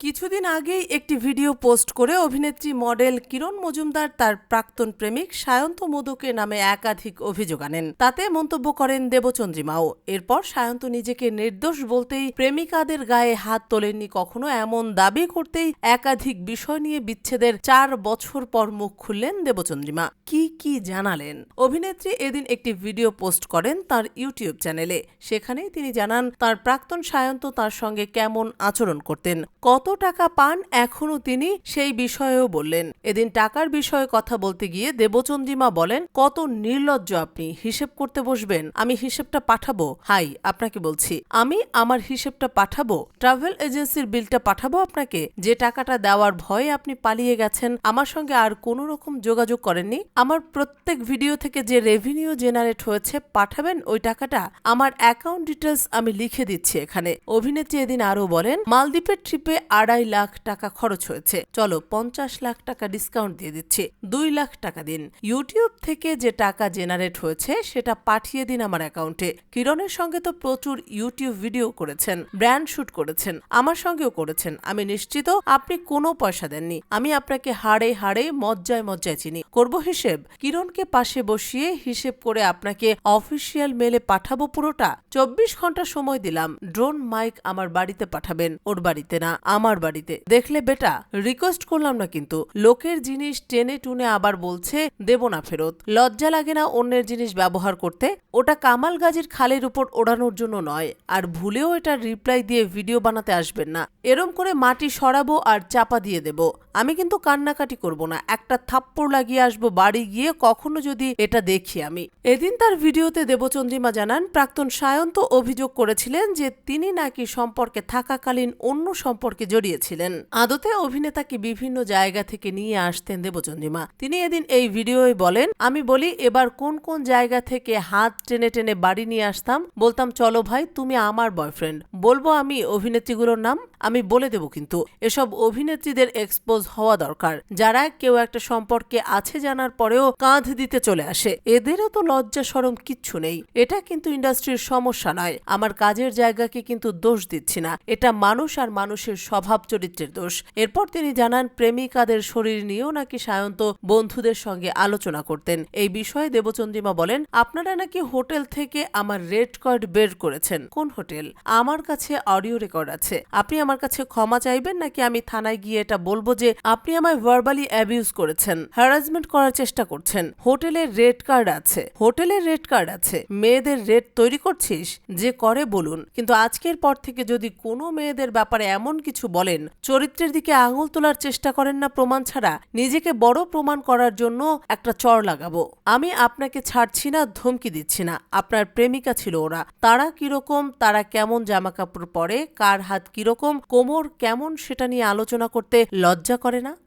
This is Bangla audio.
কিছুদিন আগেই একটি ভিডিও পোস্ট করে অভিনেত্রী মডেল কিরণ মজুমদার তার প্রাক্তন প্রেমিক সায়ন্ত মোদকের নামে একাধিক অভিযোগ আনেন। তাতে মন্তব্য করেন দেবচন্দ্রিমাও এরপর সায়ন্ত নিজেকে নির্দোষ বলতেই প্রেমিকাদের গায়ে হাত তোলেননি কখনো। এমন দাবি করতেই একাধিক বিষয় নিয়ে বিচ্ছেদের চার বছর পর মুখ খুললেন দেবচন্দ্রিমা কি কি জানালেন? অভিনেত্রী এদিন একটি ভিডিও পোস্ট করেন তার ইউটিউব চ্যানেলে। সেখানেই তিনি জানান, তার প্রাক্তন সায়ন্ত তার সঙ্গে কেমন আচরণ করতেন, কত টাকা পান এখনও তিনি সেই বিষয়েও বললেন। এদিন টাকার বিষয়ে কথা বলতে গিয়ে দেবচন্দ্রিমা বলেন, কত নির্লজ্জ আপনি, হিসেব করতে বসবেন, আমি হিসেবটা পাঠাবো। হাই, আপনাকে বলছি, আমি আমার হিসেবটা পাঠাবো? ট্রাভেল এজেন্সির বিলটা পাঠাবো আপনাকে? যে টাকাটা দেওয়ার ভয়ে আপনি পালিয়ে গেছেন, আমার সঙ্গে আর কোনো রকম যোগাযোগ করেননি? আমার প্রত্যেক ভিডিও থেকে যে রেভিনিউ জেনারেট হয়েছে, পাঠাবেন ওই টাকাটা? আমার অ্যাকাউন্ট ডিটেলস আমি লিখে দিচ্ছি এখানে। অভিনেত্রী এদিন আরও বলেন, মালদ্বীপের ট্রিপে আড়াই লাখ টাকা খরচ হয়েছে। চলো পঞ্চাশ লাখ টাকা ডিসকাউন্ট দিয়ে দিচ্ছি। দুই লাখ টাকা দিন। ইউটিউব থেকে যে টাকা জেনারেট হয়েছে, সেটা পাঠিয়ে দিন আমার অ্যাকাউন্টে কিরণের সঙ্গে তো প্রচুর ইউটিউব ভিডিও করেছেন ব্র্যান্ড শুট করেছেন, আমার সঙ্গেও করেছেন। আমি নিশ্চিত আপনি কোনো পয়সা দেননি। আমি আপনাকে হাড়ে হাড়ে, মজ্জায় মজ্জায় চিনি। করব হিসেব? কিরণকে পাশে বসিয়ে হিসেব করে আপনাকে অফিসিয়াল মেলে পাঠাবো পুরোটা? চব্বিশ ঘণ্টা সময় দিলাম। ড্রোন মাইক আমার বাড়িতে পাঠাবেন, ওর বাড়িতে না। আমার বাড়িতে। দেখলে বেটা রিকোয়েস্ট করলাম না কিন্তু। লোকের জিনিস টেনে টুনে আবার বলছে, দেব না ফেরত। লজ্জা লাগে না অন্যের জিনিস ব্যবহার করতে। ওটা কামাল গাজীর খালের উপর ওড়ানোর জন্য নয়। আর ভুলেও এটা রিপ্লাই দিয়ে ভিডিও বানাতে আসবেন না। এরম করে মাটি সরাবো আর চাপা দিয়ে দেব। আমি কিন্তু কান্নাকাটি করব না। একটা থাপ্পড় লাগিয়ে আসব বাড়ি গিয়ে, কখনো যদি এটা দেখি আমি। এদিন তার ভিডিওতে দেবচন্দ্রিমা জানান, প্রাক্তন সায়ন্ত অভিযোগ করেছিলেন যে তিনি নাকি সম্পর্কে থাকাকালীন অন্য সম্পর্কে জড়িয়েছিলেন। আদতে অভিনেতাকে বিভিন্ন জায়গা থেকে নিয়ে আসতেন দেবচন্দ্রিমা। তিনি এদিন এই ভিডিওয় বলেন, আমি বলি, এবার কোন কোন জায়গা থেকে হাত টেনে টেনে বাড়ি নিয়ে আসতাম? বলতাম, চলো ভাই, তুমি আমার বয়ফ্রেন্ড বলব আমি অভিনেত্রীগুলোর নাম আমি বলে দেব কিন্তু, এসব অভিনেত্রীদের এক্সপোজ হওয়া দরকার। যারা কেউ একটা সম্পর্কে আছে জানার পরেও কাঁধ দিতে চলে আসে। এদেরও তো লজ্জা সরম কিচ্ছু নেই। এটা কিন্তু ইন্ডাস্ট্রির সমস্যা নয়। আমার কাজের জায়গাকে কিন্তু দোষ দিচ্ছি না। এটা মানুষ আর মানুষের স্বভাব চরিত্রের দোষ। এরপর তিনি জানান, প্রেমিকাদের শরীর নিয়েও নাকি সায়ন্ত বন্ধুদের সঙ্গে আলোচনা করতেন। এই বিষয়ে দেবচন্দ্রিমা বলেন, আপনারা নাকি হোটেল থেকে আমার রেড কার্ড বের করেছেন। কোন হোটেল? আমার কাছে অডিও রেকর্ড আছে। আপনি আমার কাছে ক্ষমা চাইবেন নাকি আমি থানায় গিয়ে এটা বলব যে আপনি আমায় ভার্বালি অ্যাবিউজ করেছেন হ্যারাসমেন্ট করার চেষ্টা করছেন হোটেলের রেড কার্ড আছে হোটেলের রেড কার্ড আছে, মেয়েদের রেড তৈরি করছিস? যে করে বলুন। কিন্তু আজকের পর থেকে যদি কোনো মেয়েদের ব্যাপারে এমন কিছু বলেন, চরিত্রের দিকে আঙুল তোলার চেষ্টা করেন না প্রমাণ ছাড়া, নিজেকে বড় প্রমাণ করার জন্য একটা চর লাগাবো। আমি আপনাকে ছাড়ছি না, ধমকি দিচ্ছি না। আপনার প্রেমিকা ছিল ওরা। তারা কীরকম, তারা কেমন জামা কাপড় পরে, কার হাত কীরকম কোমর কেমন সেটা নিয়ে আলোচনা করতে লজ্জা করে না?